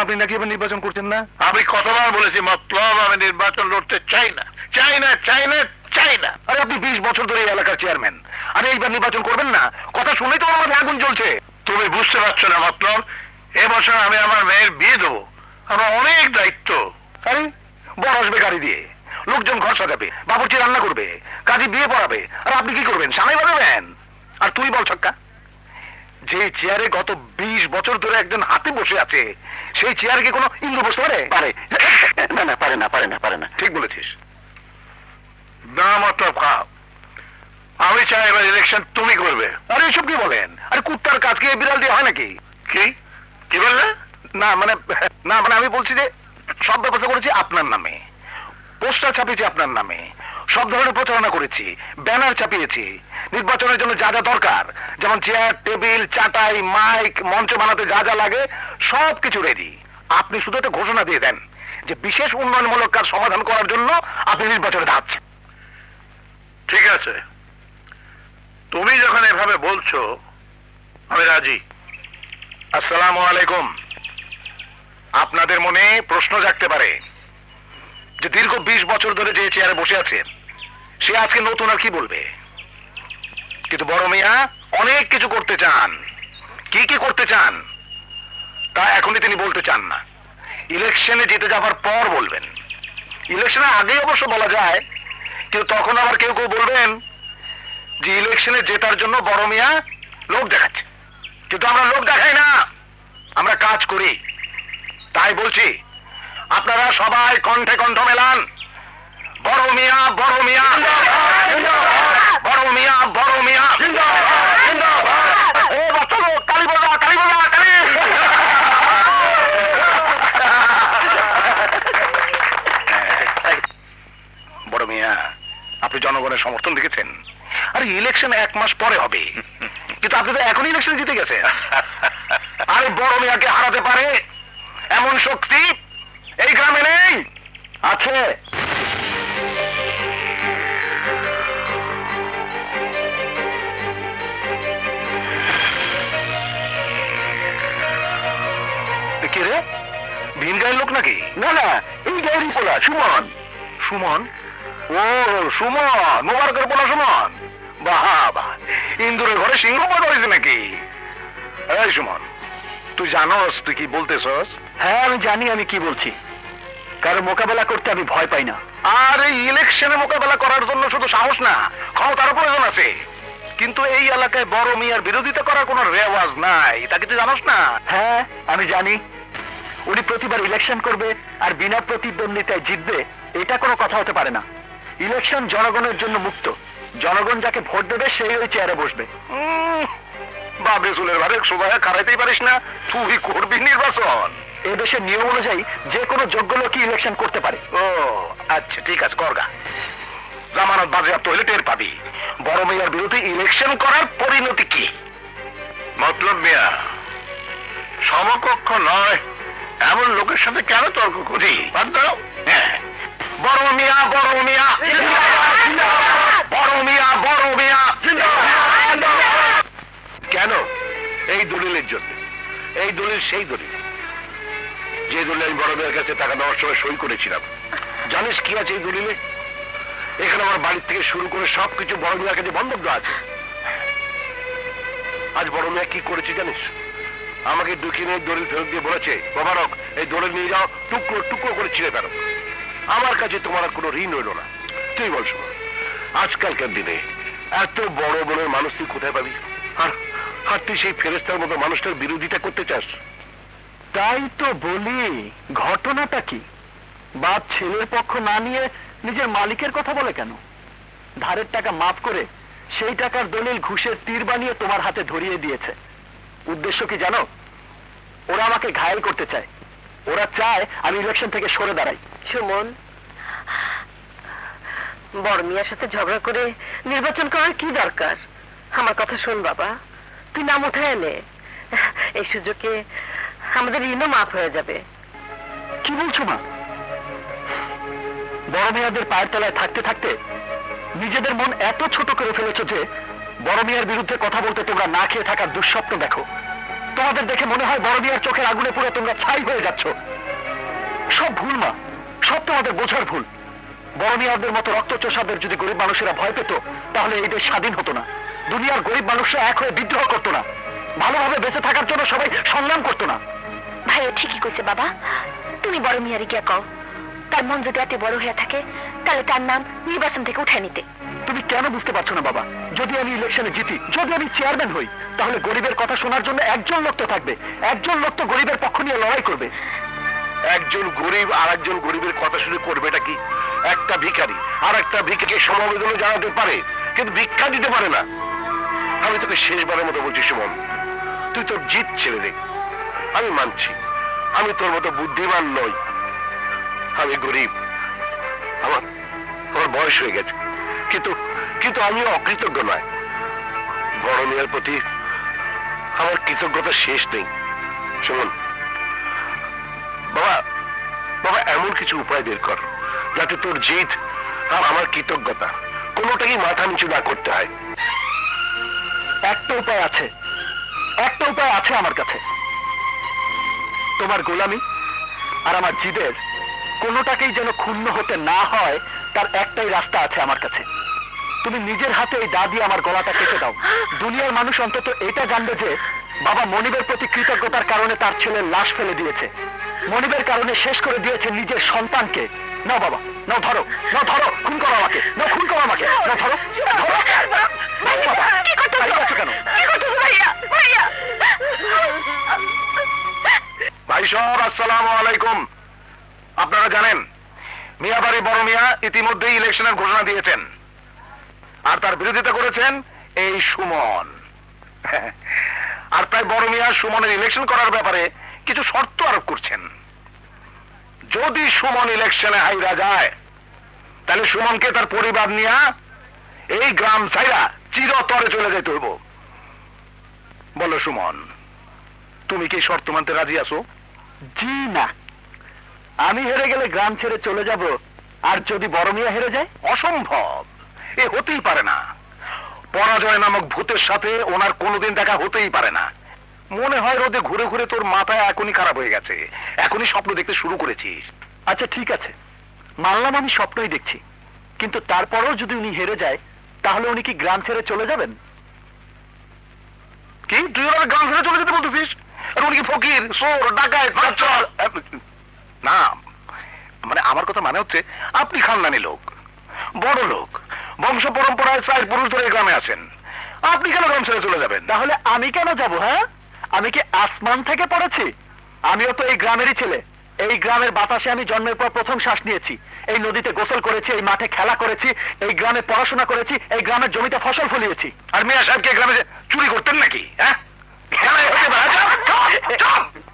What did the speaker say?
আপনি নাকি এবার নির্বাচন করছেন না? আমি কতবার বলেছি মতলব আমি নির্বাচন লড়তে চাই না। চাই না চাই না চাই না। আরে আপনি বিশ বছর ধরে এই এলাকার চেয়ারম্যান আরে এইবার নির্বাচন করবেন না? কথা শুনেই তো আমার আগুন জ্বলছে। তুমি বুঝতে পারছ না মতলব। এবছর আমি আমার মেয়ের বিয়ে দেবো। আমার অনেক দায়িত্ব। আরে বর আসবে গাড়ি দিয়ে। লোকজন ঘর সাজাবে বাবুর্চি রান্না করবে কাজে বিয়ে পড়াবে। আর আপনি কি করবেন? সামনে বাজাবেন? আর তুই বল ছক্কা। যে চেয়ারে গত বিশ বছর ধরে একজন হাতে বসে আছে সেই চেয়ারে কি কোনো ইন্দ্র বসতে পারে? পারে। না না পারে না পারে না পারে না। ঠিক বলেছিস। না মতলব আমি চাই এবার ইলেকশন তুমি করবে। আরে এসব কি বলেন? আরে কুত্তার কাজ কি বিড়াল দিয়ে হয় নাকি? কি? কি বললে? না মানে না মানে আমি বলছি যে সব ব্যবস্থা করেছি আপনার নামে। পোস্টার ছাপিয়েছি আপনার নামে। সব ধরনের প্রচারণা করেছি। ব্যানার ছাপিয়েছি। নির্বাচনের জন্য যা যা দরকার যেমন চেয়ার টেবিল চাটাই মাইক মঞ্চ বানাতে যা যা লাগে সব কিছু রেডি আপনি শুধু একটা ঘোষণা দিয়ে দেন যে বিশেষ উন্নয়নমূলক কাজ সমাধান করার জন্য আপনি নির্বাচনে দাঁড়াচ্ছেন। ঠিক আছে। তুমি যখন এভাবে বলছো আমি রাজি। আসসালামু আলাইকুম। আপনাদের মনে প্রশ্ন জাগতে পারে যে দীর্ঘ বিশ বছর ধরে যে চেয়ারে বসে আছে সে আজকে নতুন আর কি বলবে? কিন্তু বড় মিয়া, অনেক কিছু করতে চান। কি কি করতে চান? তা এখনই তিনি বলতে চান না। ইলেকশনে জিতে যাবার পর বলবেন। ইলেকশনে আগেই অবশ্য বলা যায়, কিন্তু তখন আবার কেউ কেউ বলবেন যে ইলেকশনে জেতার জন্য বড় মিয়া লোক দেখাচ্ছে। কিন্তু আমরা লোক দেখাই না, আমরা কাজ করি। তাই বলছি, আপনারা সবাই কণ্ঠে কণ্ঠ মেলান। বড় মিয়া বড় মিয়া বড় মিয়া বড় মিয়া এ বাচ্চা লোক, কালী বাজা, কালী বাজা, কালী। বড় মিয়া, আপনি জনগণের সমর্থন দেখেছেন আরে ইলেকশন এক মাস পরে হবে। কিন্তু আপনি তো এখন ইলেকশন জিতে গেছেন। আরে, বড় মিয়াকে হারাতে পারে এমন শক্তি এই গ্রামে নেই। আছে। কে রে? ভিন গায়ের লোক নাকি? না না, এই গায়েরই পোলা, সুমন। সুমন? ও সুমন? মোবারকের পোলা সুমন? বাহ ইন্দুরের ঘরে সিংহ পদ হয়েছে নাকি? এই সুমন তুই জানোস তুই কি বলতেছস? হ্যাঁ আমি জানি আমি কি বলছি। কারও মোকাবেলা করতে আমি ভয় পাই না। আর এই ইলেকশনে মোকাবেলা করার জন্য শুধু সাহস না ক্ষমতারও প্রয়োজন আছে। কিন্তু এই এলাকায় বড় মিয়ার বিরোধিতা করার কোনো রেওয়াজ নাই। তা কি তুই জানোস না? হ্যাঁ আমি জানি। উনি প্রতিবার ইলেকশন করবে আর বিনা প্রতিদ্বন্দ্বিতায় জিতবে এটা কোনো কথা হতে পারে না। ইলেকশন জনগণের জন্য মুক্ত। জনগণ যাকে ভোট দেবে সেই ওই চেয়ারে বসবে। বাবরে চুলের ভারে সোভায় খারাইতেই পারিস না তুই করবি নির্বাচন। নিয়ম অনুযায়ী যে কোনো যোগ্য লোকই ইলেকশন করতে পারে। ও আচ্ছা ঠিক আছে করগা জামানত বাজেয়াপ্ত হইলে টের পাবি। বড় মেয়ার বিরুদ্ধে ইলেকশন করার পরিণতি কি? মতলব মিয়া সমকক্ষ নয় এমন লোকের সাথে কেন তর্ক করি? বাদ দাও। হ্যাঁ। বড় মিয়া বড় মিয়া। বড় মিয়া বড় মিয়া। কেন? এই দলিলের জন্য। এই দলিল সেই দলিল। যে দলিল আমি বড় মেয়ের কাছে টাকা দেওয়ার সময় সই করেছিলাম। জানিস কি আছে এই দলিলে? এখানে আমার বাড়ির থেকে শুরু করে সবকিছু বড় মেয়ের কাছে বন্ধক দেওয়া আছে। আজ বড় মেয়ে কি করেছে জানিস? আমাকে দুঃখী নিয়ে দলিল ফেরত দিয়ে বলেছে, মোবারক, এই দলিল নিয়ে যাও, টুকরো টুকরো করে ছিঁড়ে ফেলো আমার কাছে তোমার কোনো ঋণ রইল না। তুই বল শোনো আজকালকার দিনে এত বড় মনের মানুষ তুই কোথায় পাবি? আর আর তুই সেই ফেরেস্তার মতো মানুষটার বিরোধিতা করতে চাস? তাই তো বলি, ঘটনাটা কি? বাপ ছেলের পক্ষ না নিয়ে নিজের মালিকের কথা বলে কেন? ধারের টাকা মাফ করে সেই টাকার দলিল ঘুষের তীর বানিয়ে তোমার হাতে ধরিয়ে দিয়েছে। উদ্দেশ্য কি জানো? ওরা আমাকে ঘায়েল করতে চায়। ওরা চায় আমি ইলেকশন থেকে সরে দাঁড়াই। সুমন বড় মিয়ার সাথে ঝগড়া করে নির্বাচন করার কি দরকার? আমার কথা শোন বাবা তুই নাম উঠায় নে। এই সুযোগে আমাদের ঋণও মাফ হয়ে যাবে। কি বলছো মা? বড় মেয়াদের পায়ের তলায় থাকতে থাকতে নিজেদের মন এত ছোট করে ফেলেছো যে বড় মেয়ার বিরুদ্ধে কথা বলতে তোমরা না খেয়ে থাকার দুঃস্বপ্ন দেখো। তোমাদের দেখে মনে হয় বড় বিয়ার চোখের আগুনে পুরো তোমরা ছাই হয়ে যাচ্ছ। সব ভুল, মা। সব তোমাদের বোঝার ভুল। বড় মিয়াদের মতো রক্তচোষাদের যদি গরিব মানুষেরা ভয় পেত, তাহলে এই দেশ স্বাধীন হতো না। দুনিয়ার গরিব মানুষরা এক হয়ে বিদ্রোহ করতো না। ভালোভাবে বেঁচে থাকার জন্য সবাই সংগ্রাম করতো না। ভাইয়া, ঠিকই কইছে বাবা। তুমি বড় মিয়ারে গিয়া কও, তার মন যদি এত বড় হয়ে থাকে, তাহলে তার নাম নির্বাচন থেকে উঠে নিতে। তুমি কেন বুঝতে পারছ না, বাবা? যদি আমি ইলেকশনে জিতি, যদি আমি চেয়ারম্যান হই, তাহলে গরিবের কথা শোনার জন্য একজন লোক তো থাকবে। একজন লোক তো গরিবের পক্ষ নিয়ে লড়াই করবে। একজন গরিব আর একজন গরিবের কথা শুনে করবেটা কি? একটা ভিখারি আর একটা ভিক্ষাকে সমবেদনা জানাতে পারে, কিন্তু ভিক্ষা দিতে পারে না। আমি তোকে শেষবারের মতো বলছি, সুমন, তুই তোর জিত ছেড়ে দে। আমি মানছি, আমি তোর মতো বুদ্ধিমান নই। আমি গরিব। আমার আমার বয়স হয়ে গেছে। কিন্তু কিন্তু আমিও অকৃতজ্ঞ নয়। বড় মেয়ের প্রতি আমার কৃতজ্ঞতা শেষ নেই। সুমন বাবা বাবা, এমন কিছু উপায় বের কর, যাতে তোর জিত আর আমার কৃতজ্ঞতা কোনোটাকেই মাথা নিচু না করতে হয়। একটা উপায় আছে, একটা উপায় আছে আমার কাছে। তোমার গোলামি আর আমার জিদের কোনোটাকেই যেন ক্ষুণ্ণ হতে না হয়, তার একটাই রাস্তা আছে আমার কাছে। তুমি নিজের হাতে এই দা দিয়ে আমার গলাটা কেটে দাও। দুনিয়ার মানুষ অন্তত এটা জানবে যে বাবা মনিবের প্রতি কৃতজ্ঞতার কারণে তার ছেলের লাশ ফেলে দিয়েছে। মনিবের কারণে শেষ করে দিয়েছে নিজের সন্তানকে। নাও বাবা নাও ধরো নাও ধরো খুন করো আমাকে নাও খুন করো আমাকে নাও ধরো ভাই সব আসসালাম আলাইকুম। আপনারা জানেন মিয়াবাড়ি বড় মিয়া ইতিমধ্যেই ইলেকশনের ঘোষণা দিয়েছেন। আর তার বিরোধিতা করেছেন এই সুমন। আর তাই বড় মিয়া সুমনের ইলেকশন করার ব্যাপারে কিছু শর্ত আরোপ করছেন। যদি সুমন ইলেকশনে হাইরা যায় তাহলে সুমনকে তার পরিবার নিয়ে এই গ্রাম ছাইরা চিরতরে চলে যেতে হইব। বলো সুমন তুমি কি শর্ত মানতে রাজি আছো? জি না। আমি হেরে গেলে গ্রাম ছেড়ে চলে যাব আর যদি বড় মিয়া হেরে যায়? অসম্ভব। এ হতেই পারে না। পরাজয় নামক ভূতের সাথে ওনার কোনোদিন দেখা হতেই পারে না। মনে হয় রোদে ঘুরে ঘুরে তোর মাথায় এখনই খারাপ হয়ে গেছে। এখনই স্বপ্ন দেখতে শুরু করেছিস। আচ্ছা ঠিক আছে। মানলাম আমি স্বপ্নই দেখছি। কিন্তু তারপরেও যদি উনি হেরে যায় তাহলে উনি কি গ্রাম ছেড়ে চলে যাবেন? কি? তুই ওরা গান ছেড়ে চলে যেতে বলতেছিস? আর উনি কি ফকির? সোর ডাকায় না মানে আমার কথা মানে হচ্ছে আপনি খানদানি লোক বড় লোক। বংশ পরম্পরায় চার পুরুষ ধরে গ্রামে আছেন। আপনি কেন গ্রাম ছেড়ে চলে যাবেন? তাহলে আমি কেন যাব হ্যাঁ? আমি কি আসমান থেকে পড়েছি? আমিও তো এই গ্রামেরই ছেলে। এই গ্রামের বাতাসে আমি জন্মের পর প্রথম শ্বাস নিয়েছি। এই নদীতে গোসল করেছি এই মাঠে খেলা করেছি এই গ্রামে পড়াশোনা করেছি এই গ্রামের জমিতে ফসল ফলিয়েছি। আর মিয়া সাহেবকে গ্রামে চুরি করতেন নাকি হ্যাঁ?